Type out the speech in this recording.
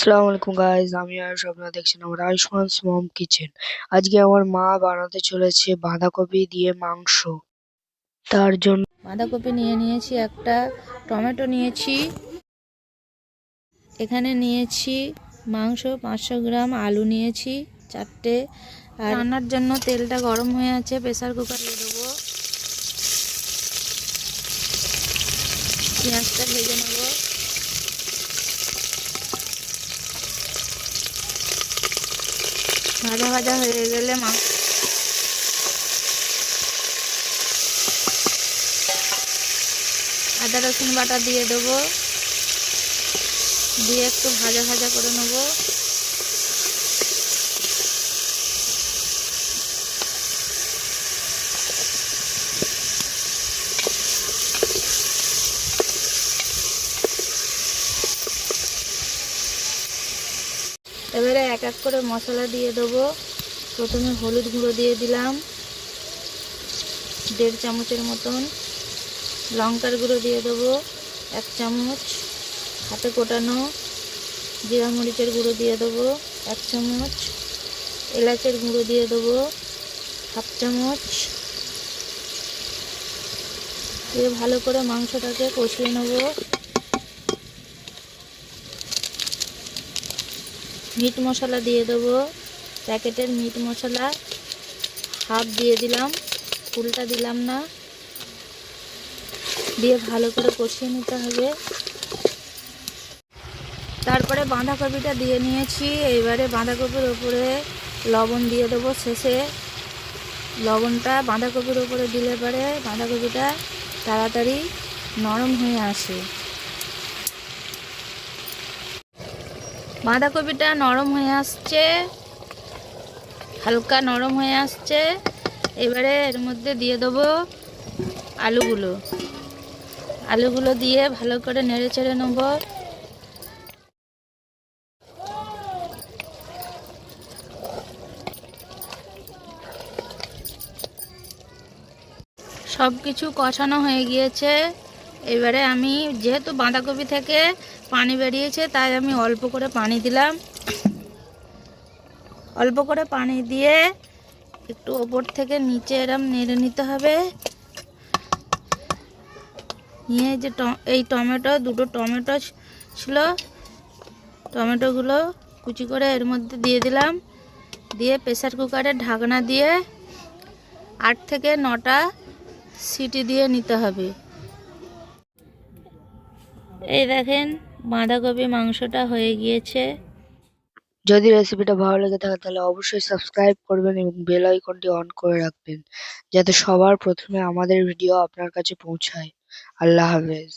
আসসালামু আলাইকুম আমি আয়ুষ, আপনারা দেখছেন আমার আয়ুষ্মানস মম কিচেন। আজকে আমার মা বানাতে চলেছে বাঁধাকপি দিয়ে মাংস। তার জন্য বাঁধাকপি নিয়ে নিয়েছি একটা, টমেটো নিয়েছি। এখানে নিয়েছি মাংস, পাঁচশো গ্রাম আলু নিয়েছি, চারটে। আর রান্নার জন্য তেলটা গরম হয়ে আছে, প্রেসার কুকার দিয়ে দেবো। পেঁয়াজটা ভেজে নেব। ভাজা ভাজা হয়ে গেলে মা। আদা, রসুন বাটা দিয়ে দেবো। দিয়ে একটু ভাজা ভাজা করে নেব এবারে এক এক করে মশলা দিয়ে দেবো। প্রথমে হলুদ গুঁড়ো দিয়ে দিলাম। দেড় চামচের মতন লঙ্কার গুঁড়ো দিয়ে দেবো। এক চামচ হাতে কোটানো জিরা মরিচের গুঁড়ো দিয়ে দেবো। এক চামচ এলাচের গুঁড়ো দিয়ে দেবো। হাফ চামচ দিয়ে ভালো করে মাংসটাকে কষিয়ে নেব। মিট মশলা দিয়ে দেবো। প্যাকেটের মিট মশলা হাফ দিয়ে দিলাম, ফুলটা দিলাম না। দিয়ে ভালো করে কষিয়ে নিতে হবে। তারপরে বাঁধাকপিটা দিয়ে নিয়েছি। এইবারে বাঁধাকপির ওপরে লবণ দিয়ে দেবো শেষে। লবণটা বাঁধাকপির ওপরে দিলে পরে বাঁধাকপিটা তাড়াতাড়ি নরম হয়ে আসে। বাঁধাকপিটা নরম হয়ে আসছে, হালকা নরম হয়ে আসছে। এবারে এর মধ্যে দিয়ে দেবো আলুগুলো। আলুগুলো দিয়ে ভালো করে নেড়ে চেড়ে নেব। সব কিছু কষানো হয়ে গিয়েছে। এবারে আমি যেহেতু বাঁধাকপি থেকে পানি বেরিয়েছে, তাই আমি অল্প করে পানি দিলাম। অল্প করে পানি দিয়ে একটু ওপর থেকে নিচে এরম নেড়ে নিতে হবে। নিয়ে যে এই টমেটো, দুটো টমেটো ছিল। টমেটোগুলো কুচি করে এর মধ্যে দিয়ে দিলাম। দিয়ে প্রেসার কুকারে ঢাকনা দিয়ে আট থেকে নটা সিটি দিয়ে নিতে হবে। এই দেখেন, বাঁধাকপি মাংসটা হয়ে গিয়েছে। যদি রেসিপিটা ভালো লেগে থাকে, তাহলে অবশ্যই সাবস্ক্রাইব করবেন এবং বেল আইকনটি অন করে রাখবেন, যাতে সবার প্রথমে আমাদের ভিডিও আপনার কাছে পৌঁছায়। আল্লাহ হাফেজ।